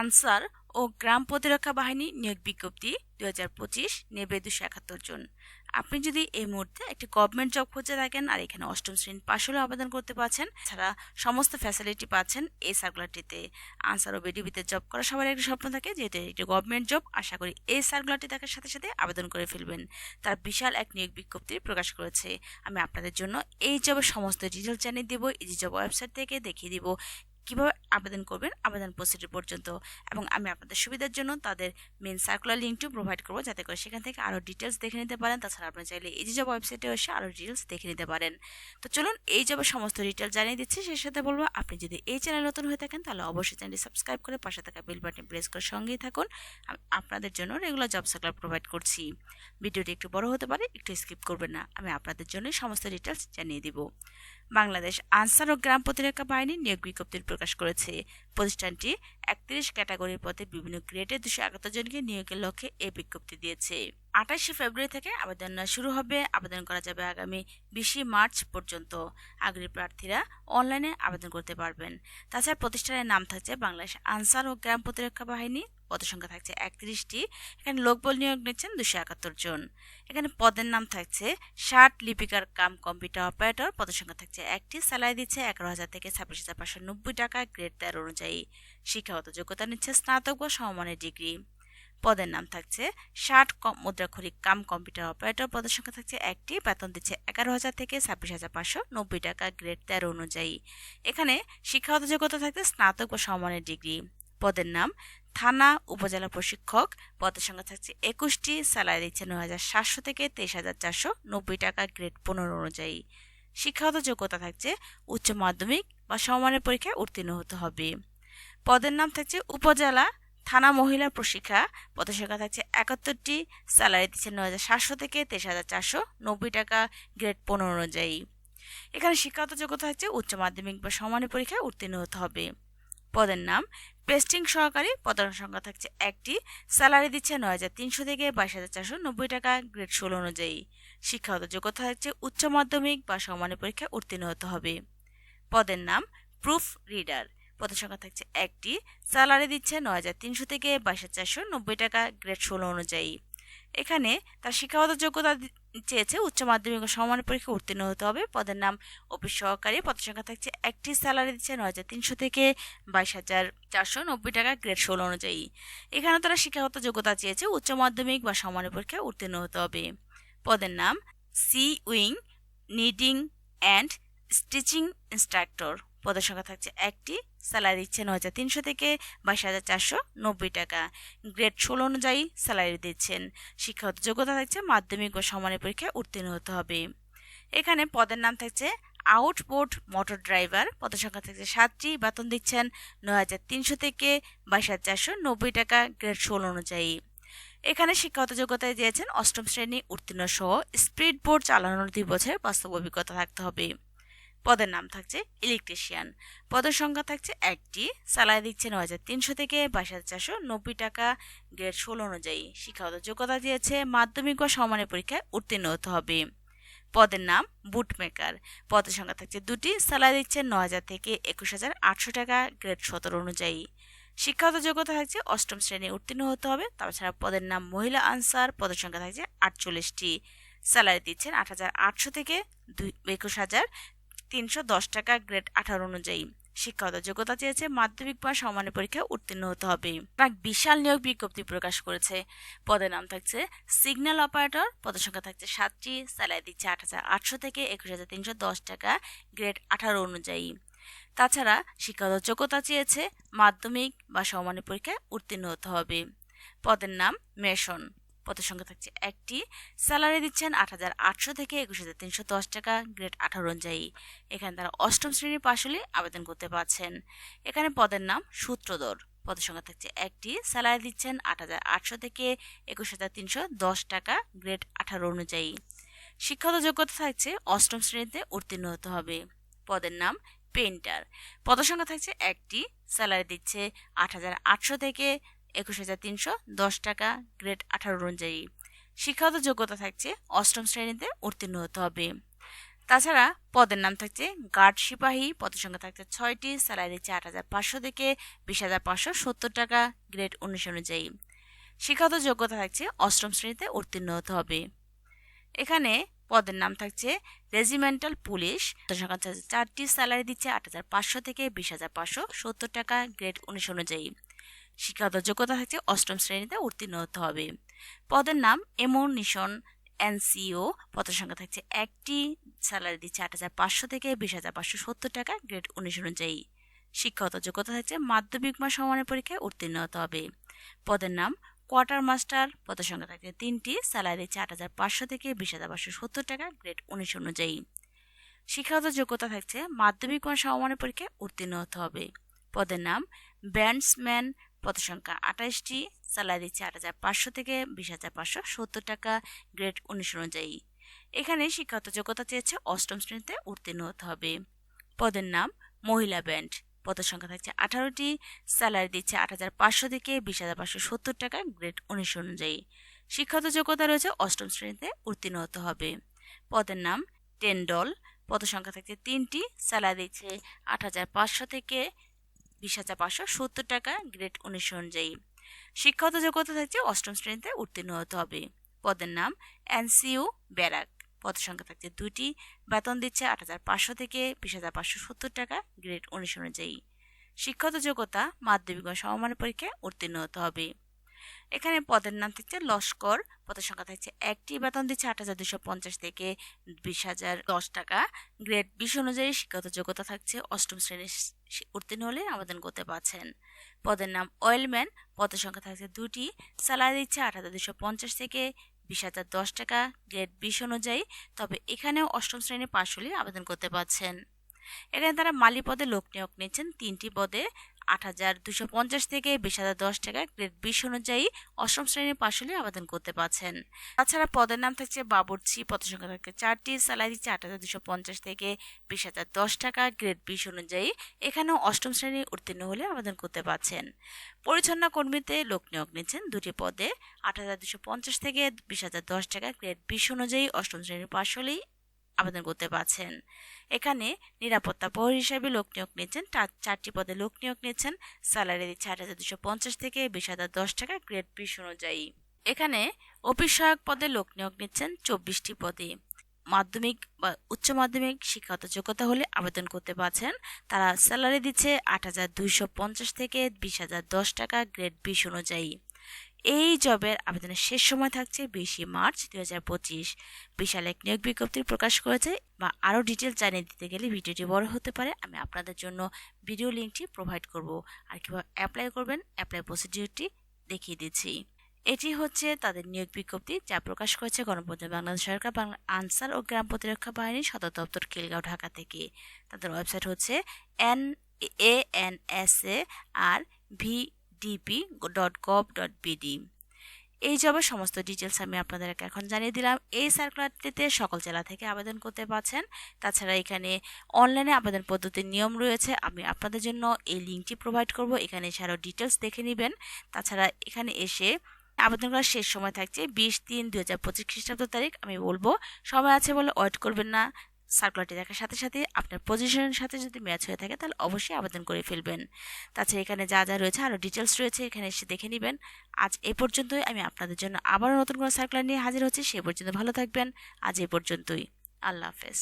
Answer ও গ্রাম প্রতিরক্ষা বাহিনী নিয়োগ বিজ্ঞপ্তি দু হাজার পঁচিশ নেবে দুশো একাত্তর জন। আপনি যদি এই মুহূর্তে একটি গভর্নমেন্ট জব খুঁজে থাকেন আর এখানে অষ্টম শ্রেণি পাশ হলেও আবেদন করতে পারছেন ছাড়া সমস্ত ফ্যাসিলিটি পাচ্ছেন এই সার্কুলারটিতে আনসার ও বিডিবিতে জব করা সবার একটি স্বপ্ন থাকে, যেহেতু এটি গভর্নমেন্ট জব আশা করি এই সার্কুলারটি দেখার সাথে সাথে আবেদন করে ফেলবেন। তার বিশাল এক নিয়োগ বিজ্ঞপ্তি প্রকাশ করেছে। আমি আপনাদের জন্য এই জবের সমস্ত ডিটেল জানিয়ে দেবো, এই জব ওয়েবসাইট থেকে দেখিয়ে দিব। কীভাবে আবেদন করবেন, আবেদন প্রসিডিউর পর্যন্ত এবং আমি আপনাদের সুবিধার জন্য তাদের মেন সার্কুলার লিঙ্কটিও প্রোভাইড করব যাতে করে সেখান থেকে আরও ডিটেলস দেখে নিতে পারেন। তাছাড়া আপনারা চাইলে এই জব ওয়েবসাইটে এসে আরও ডিটেলস দেখে নিতে পারেন। তো চলুন এই জবের সমস্ত ডিটেলস জানিয়ে দিচ্ছি। সেই সাথে বলব, আপনি যদি এই চ্যানেল নতুন হয়ে থাকেন, তাহলে অবশ্যই চ্যানেলটি সাবস্ক্রাইব করে পাশে থাকা বেল বাটন প্রেস করে সঙ্গেই থাকুন। আপনাদের জন্য রেগুলার জব সার্কুলার প্রোভাইড করছি। ভিডিওটি একটু বড় হতে পারে, একটু স্কিপ করবেন না। আমি আপনাদের জন্য সমস্ত ডিটেলস জানিয়ে দিব। বাংলাদেশ আনসার ও গ্রাম প্রতিরক্ষা বাহিনী নিয়োগ বিজ্ঞপ্তি প্রকাশ করেছে। প্রতিষ্ঠানটি একত্রিশ ক্যাটাগরির পদে বিভিন্ন গ্রেডে দুশো একাত্তর জনকে নিয়োগের লক্ষ্যে এই বিজ্ঞপ্তি দিয়েছে। আঠাশে ফেব্রুয়ারি থেকে আবেদন শুরু হবে। আবেদন করা যাবে আগামী বিশে মার্চ পর্যন্ত। আগ্রহী প্রার্থীরা অনলাইনে আবেদন করতে পারবেন। তাছাড়া প্রতিষ্ঠানের নাম থাকছে বাংলাদেশ আনসার ও গ্রাম প্রতিরক্ষা বাহিনী। পদসংখ্যা থাকছে একত্রিশটি। এখানে লোকবল নিয়োগ নিচ্ছেন দুশো একাত্তর জন। এখানে পদের নাম থাকছে ষাট লিপিকার কাম কম্পিউটার অপারেটর। পদসংখ্যা থাকছে একটি। স্যালারি দিচ্ছে এগারো হাজার থেকে ছাব্বিশ হাজার পাঁচশো নব্বই টাকা গ্রেড তেরো অনুযায়ী। শিক্ষাগত যোগ্যতা নিচ্ছে স্নাতক বা সমমানের ডিগ্রি। পদের নাম থাকছে ষাট মুদ্রাক্ষরিক কাম কম্পিউটার অপারেটর। পদের সংখ্যা থাকছে একটি। বেতন দিচ্ছে এগারো হাজার থেকে ছাব্বিশ হাজার পাঁচশো নব্বই টাকা গ্রেড তেরো অনুযায়ী। এখানে শিক্ষাগত যোগ্যতা থাকছে স্নাতক বা সমমানের ডিগ্রি। পদের নাম থানা উপজেলা প্রশিক্ষক পদের সংখ্যা থাকছে একুশটি। স্যালারি দিচ্ছে নয় হাজার সাতশো থেকে তেইশ হাজার চারশো নব্বই টাকা গ্রেড পনেরো অনুযায়ী। শিক্ষাগত যোগ্যতা থাকছে উচ্চ মাধ্যমিক বা সমমানের পরীক্ষায় উত্তীর্ণ হতে হবে। পদের নাম থাকছে উপজেলা থানা মহিলা প্রশিক্ষা পদের সংখ্যা থাকছে একাত্তরটি। স্যালারি দিচ্ছে নয় হাজার সাতশো থেকে তেইশ হাজার চারশো নব্বই টাকা গ্রেড পনেরো অনুযায়ী। এখানে শিক্ষাগত যোগ্যতা থাকছে উচ্চ মাধ্যমিক বা সমানের পরীক্ষায় উত্তীর্ণ হতে হবে। পদের নাম পেস্টিং সহকারী পদের সংখ্যা থাকছে একটি। স্যালারি দিচ্ছে নয় হাজার তিনশো থেকে বাইশ হাজার চারশো নব্বই টাকা গ্রেড ষোলো অনুযায়ী। শিক্ষাগত যোগ্যতা থাকছে উচ্চ মাধ্যমিক বা সমানের পরীক্ষায় উত্তীর্ণ হতে হবে। পদের নাম প্রুফ রিডার। পদের সংখ্যা থাকছে একটি। স্যালারি দিচ্ছে নয় হাজার তিনশো থেকে বাইশ হাজার চারশো নব্বই টাকা গ্রেড ষোলো অনুযায়ী। এখানে তার শিক্ষাগত যোগ্যতা চেয়েছে উচ্চ মাধ্যমিক ও সমান পরীক্ষা উত্তীর্ণ হতে হবে। পদের নাম অফিস সহকারী। পদের সংখ্যা থাকছে একটি। স্যালারি দিচ্ছে নয় হাজার তিনশো থেকে বাইশ হাজার চারশো নব্বই টাকা গ্রেড ষোলো অনুযায়ী। এখানে তারা শিক্ষাগত যোগ্যতা চেয়েছে উচ্চ মাধ্যমিক বা সমানের পরীক্ষা উত্তীর্ণ হতে হবে। পদের নাম sewing, knitting and stitching instructor. পদের সংখ্যা থাকছে একটি। স্যালারি দিচ্ছে নয় হাজার তিনশো থেকে বাইশ হাজার চারশো নব্বই টাকা। গ্রেড ষোলো অনুযায়ী স্যালারি দিচ্ছেন। শিক্ষাগত যোগ্যতা থাকছে, মাধ্যমিক ও সমানের পরীক্ষায় উত্তীর্ণ হতে হবে। এখানে পদের নাম থাকছে আউটবোর্ড মোটর ড্রাইভার। পদের সংখ্যা থাকছে সাতটি, বেতন দিচ্ছেন নয় হাজার তিনশো থেকে বাইশ হাজার চারশো নব্বই টাকা গ্রেড ষোলো অনুযায়ী। এখানে শিক্ষাগত যোগ্যতায় দিয়েছেন অষ্টম শ্রেণি উত্তীর্ণ সহ স্পিড বোর্ড চালানোর দুই বছরের বাস্তব অভিজ্ঞতা থাকতে হবে। পদের নাম থাকছে ইলেকট্রিশিয়ান পদের সংখ্যা থাকছে একটি। স্যালারি দিচ্ছে নয় হাজার তিনশো থেকে বাইশ হাজার চারশো নব্বই টাকা। গ্রেড ষোলো অনুযায়ী শিক্ষাগত যোগ্যতা দিয়েছে। মাধ্যমিক বা সমানের পরীক্ষায় উত্তীর্ণ হতে হবে। পদের নাম বুটমেকার পদের সংখ্যা থাকছে দুটি। স্যালারি দিচ্ছে নয় হাজার থেকে একুশ হাজার আটশো টাকা। গ্রেড সতেরো অনুযায়ী শিক্ষাগত যোগ্যতা থাকছে অষ্টম শ্রেণি উত্তীর্ণ হতে হবে। তাছাড়া পদের নাম মহিলা আনসার। পদের সংখ্যা থাকছে আটচল্লিশটি। স্যালারি দিচ্ছেন আট হাজার আটশো থেকে দুই একুশ হাজার তিনশো দশ টাকা গ্রেড আঠারো অনুযায়ী। শিক্ষাগত যোগ্যতা চেয়েছে মাধ্যমিক বা সমানের পরীক্ষায় উত্তীর্ণ হতে হবে। এক বিশাল নিয়োগ বিজ্ঞপ্তি প্রকাশ করেছে। পদের নাম থাকছে সিগন্যাল অপারেটর পদের সংখ্যা থাকছে সাতটি, স্যালারি দিচ্ছে আট হাজার আটশো থেকে একুশ হাজার তিনশো দশ টাকা গ্রেড আঠারো অনুযায়ী। তাছাড়া শিক্ষাগত যোগ্যতা চেয়েছে মাধ্যমিক বা সমানের পরীক্ষায় উত্তীর্ণ হতে হবে। পদের নাম মেশন। পদের সংখ্যা থাকছে একটি। স্যালারি দিচ্ছেন আট হাজার আটশো থেকে একুশ হাজার তিনশো দশ টাকা, গ্রেড আঠারো অনুযায়ী। এখানে তারা অষ্টম শ্রেণির পাশ হলে আবেদন করতে পারছেন। এখানে পদের নাম সূত্রধর। পদের সংখ্যা থাকছে একটি। স্যালারি দিচ্ছেন আট হাজার আটশো থেকে একুশ হাজার তিনশো দশ টাকা, গ্রেড আঠারো অনুযায়ী। শিক্ষাগত যোগ্যতা থাকছে অষ্টম শ্রেণীতে উত্তীর্ণ হতে হবে। পদের নাম পেন্টার পদসংখ্যা থাকছে একটি। স্যালারি দিচ্ছে আট হাজার আটশো থেকে একুশ হাজার তিনশো দশ টাকা গ্রেড আঠারো অনুযায়ী। শিক্ষাগত যোগ্যতা থাকছে অষ্টম শ্রেণীতে উত্তীর্ণ হতে হবে। তাছাড়া পদের নাম থাকছে গার্ড সিপাহী, পদের সংখ্যা থাকছে ছয়টি, স্যালারি দিচ্ছে আট হাজার পাঁচশো থেকে বিশ হাজার পাঁচশো সত্তর টাকা গ্রেড উনিশ অনুযায়ী। শিক্ষাগত যোগ্যতা থাকছে অষ্টম শ্রেণীতে উত্তীর্ণ হতে হবে। এখানে পদের নাম থাকছে রেজিমেন্টাল পুলিশ চারটি, স্যালারি দিচ্ছে আট হাজার পাঁচশো থেকে বিশ হাজার পাঁচশো সত্তর টাকা গ্রেড উনিশ অনুযায়ী। শিক্ষাগত যোগ্যতা থাকছে অষ্টম শ্রেণীতে উত্তীর্ণ হতে হবে। পদের নাম এমন এমোনিশন এনসিও, পদের সংখ্যা থাকছে একটি স্যালারি দিচ্ছে আট হাজার পাঁচশো থেকে বিশ হাজার পাঁচশো সত্তর টাকা গ্রেড উনিশ অনুযায়ী। শিক্ষাগত যোগ্যতা থাকছে মাধ্যমিক বা সমানের পরীক্ষায় উত্তীর্ণ হতে হবে। পদের নাম কোয়ার্টার মাস্টার পদের সংখ্যা থাকছে তিনটি স্যালারি দিচ্ছে আট হাজার পাঁচশো থেকে বিশ হাজার পাঁচশো সত্তর টাকা গ্রেড উনিশ অনুযায়ী। শিক্ষাগত যোগ্যতা থাকছে মাধ্যমিক বা সমমানের পরীক্ষায় উত্তীর্ণ হতে হবে। পদের নাম ব্যান্ডসম্যান পদ সংখ্যা আঠাশটি, স্যালারি দিচ্ছে আট হাজার পাঁচশো থেকে বিশ হাজার পাঁচশো, সত্তর টাকা গ্রেড উনিশ অনুযায়ী। এখানে শিক্ষাগত যোগ্যতা চেয়েছে অষ্টম শ্রেণীতে উত্তীর্ণ হতে হবে। পদের নাম মহিলা ব্যান্ড। পদের সংখ্যা থাকছে আঠারোটি, স্যালারি দিচ্ছে আট হাজার পাঁচশো থেকে বিশ হাজার পাঁচশো, সত্তর টাকা গ্রেড উনিশ অনুযায়ী। শিক্ষাগত যোগ্যতা রয়েছে অষ্টম শ্রেণীতে উত্তীর্ণ হতে হবে। পদের নাম টেন্ডল। পদ সংখ্যা থাকছে তিনটি, স্যালারি দিচ্ছে আট হাজার পাঁচশো থেকে বিশ হাজার পাঁচশো সত্তর টাকা গ্রেড উনিশ অনুযায়ী। শিক্ষাগত যোগ্যতা থাকছে অষ্টম শ্রেণীতে উত্তীর্ণ হতে হবে। পদের নাম এনসিউ ব্যারাক। পদ সংখ্যা থাকছে দুটি বেতন দিচ্ছে আট হাজার পাঁচশো থেকে বিশ হাজার পাঁচশো সত্তর টাকা গ্রেড উনিশ অনুযায়ী। শিক্ষাগত যোগ্যতা, মাধ্যমিক ও সমমানের পরীক্ষায় উত্তীর্ণ হতে হবে। এখানে পদের নাম থাকছে লস্কর, পদের সংখ্যা থাকছে একটি, বেতন দিচ্ছে আট হাজার দুশো পঞ্চাশ থেকে বিশ হাজার দশ টাকা। গ্রেড বিশ অনুযায়ী শিক্ষাগত যোগ্যতা থাকছে অষ্টম শ্রেণির উত্তীর্ণ হলে আবেদন করতে পারছেন। পদের নাম অয়েলম্যান, পদের সংখ্যা থাকছে দুটি, স্যালারি দিচ্ছে আট হাজার দুশো পঞ্চাশ থেকে বিশ হাজার দশ টাকা। গ্রেড বিশ অনুযায়ী, তবে এখানেও অষ্টম শ্রেণি পাশ হলে আবেদন করতে পারছেন। এখানে তারা মালি পদে লোক নিয়োগ নিচ্ছেন তিনটি পদে। আট হাজার দুশো পঞ্চাশ থেকে বিশ হাজার দশ টাকা গ্রেড বিশ অনুযায়ী অষ্টম শ্রেণির পাশ হলে আবেদন করতে পারছেন। তাছাড়া পদের নাম থাকছে বাবুর্চি পদের সংখ্যা থাকছে চারটি, স্যালারি দিচ্ছে আট হাজার দুশো পঞ্চাশ থেকে বিশ হাজার দশ টাকা গ্রেড বিশ অনুযায়ী। এখানেও অষ্টম শ্রেণি উত্তীর্ণ হলে আবেদন করতে পারছেন। পরিচ্ছন্ন কর্মীতে লোক নিয়োগ নিচ্ছেন দুটি পদে, আট হাজার দুশো পঞ্চাশ থেকে বিশ হাজার দশ টাকা গ্রেড বিশ অনুযায়ী অষ্টম শ্রেণির পাশ হলেই আবেদন করতে পারছেন। এখানে নিরাপত্তা প্রহরী হিসাবে লোক নিয়োগ নিচ্ছেন চারটি পদে লোক নিয়োগ নিচ্ছেন। স্যালারি দিচ্ছে আট হাজার দুশো পঞ্চাশ থেকে বিশ হাজার দশ টাকা গ্রেড বিশ অনুযায়ী। এখানে অফিস সহায়ক পদে লোক নিয়োগ নিচ্ছেন চব্বিশটি পদে। মাধ্যমিক বা উচ্চ মাধ্যমিক শিক্ষাগত যোগ্যতা হলে আবেদন করতে পারছেন। তারা স্যালারি দিচ্ছে আট হাজার দুইশো পঞ্চাশ থেকে বিশ হাজার দশ টাকা গ্রেড বিশ অনুযায়ী। এই জবের আবেদনের শেষ সময় থাকছে বিশে মার্চ দুই হাজার পঁচিশ। বিশাল এক নিয়োগ বিজ্ঞপ্তি প্রকাশ করেছে বা আরও ডিটেল জানিয়ে দিতে গেলে ভিডিওটি বড় হতে পারে। আমি আপনাদের জন্য ভিডিও লিঙ্কটি প্রোভাইড করব। আর কীভাবে অ্যাপ্লাই করবেন, অ্যাপ্লাই প্রসিডিউরটি দেখিয়ে দিচ্ছি। এটি হচ্ছে তাদের নিয়োগ বিজ্ঞপ্তি যা প্রকাশ করেছে গণপ্রজাতন্ত্রী বাংলাদেশ সরকার বাংলা আনসার ও গ্রাম প্রতিরক্ষা বাহিনী সদর দপ্তর খিলগাঁও ঢাকা থেকে। তাদের ওয়েবসাইট হচ্ছে N A N S A R V DP dot gov dot BD এই জবের সমস্ত ডিটেলস আমি আপনাদেরকে এখন জানিয়ে দিলাম। এই সার্কুলারটিতে সকল জেলা থেকে আবেদন করতে পারছেন। তাছাড়া এখানে অনলাইনে আবেদন পদ্ধতির নিয়ম রয়েছে। আমি আপনাদের জন্য এই লিঙ্কটি প্রোভাইড করব। এখানে এসে আরও ডিটেলস দেখে নেবেন। তাছাড়া এখানে এসে আবেদন করার শেষ সময় থাকছে বিশ তিন দুই হাজার পঁচিশ খ্রিস্টাব্দ তারিখ। আমি বলব, সময় আছে বলে ওয়েট করবেন না। সার্কুলারটি দেখার সাথে সাথে আপনার পজিশনের সাথে যদি ম্যাচ হয়ে থাকে, তাহলে অবশ্যই আবেদন করে ফেলবেন। তাছাড়া এখানে যা যা রয়েছে আরও ডিটেলস রয়েছে, এখানে এসে দেখে নেবেন। আজ এ পর্যন্তই, আমি আপনাদের জন্য আবারও নতুন কোনো সার্কুলার নিয়ে হাজির হচ্ছি, সে পর্যন্ত ভালো থাকবেন। আজ এ পর্যন্তই। আল্লাহ হাফেজ।